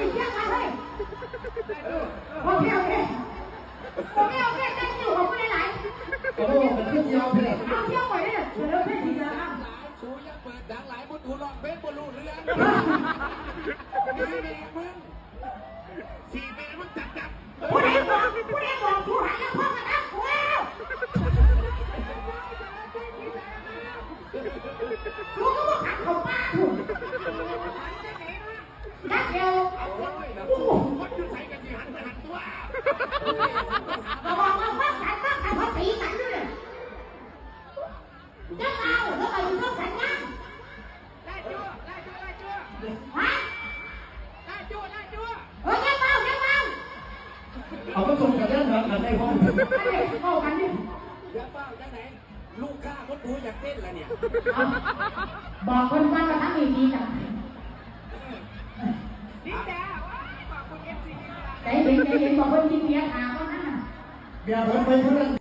กินเที่ยโอเคโอเคโอเคโอเคได้อยู่ผู้ใดหลายโอ้โหเที่เดียเพื่อนเอเที่ยวไปเนี่เดี๋เริ่มได้ทีลอะชูเปิดดังหลายบนหูอเบสบเรือนนี่มึงสี่ปีมึงจับจับผู้ใดบอกผู้ใดบอกผู้หายยังพ่อกันนะว้อเข เราบอกว่าฟังกันฟังกันพอตีกันด้วยจะเอาแล้วไปอยู่ต้องสัญญาได้จั่วได้จั่วได้จั่วฮะได้จั่วได้จั่วเฮ้ยจะเมาจะเมาเอาไปส่งกันแล้วนะกันได้ห้องไอ้ากันนี่เดี๋ยวเป้าได้ไหนลูกข้ามุดหูอยากเต้นละเนี่ย บอกคนว่ามาทำดีกันนี่จ้าว้ ไหนเห็นไหนเห็นบอกว่าที่เมียถามว่านั่นน่ะ เบียร์ผมไปเท่านั้น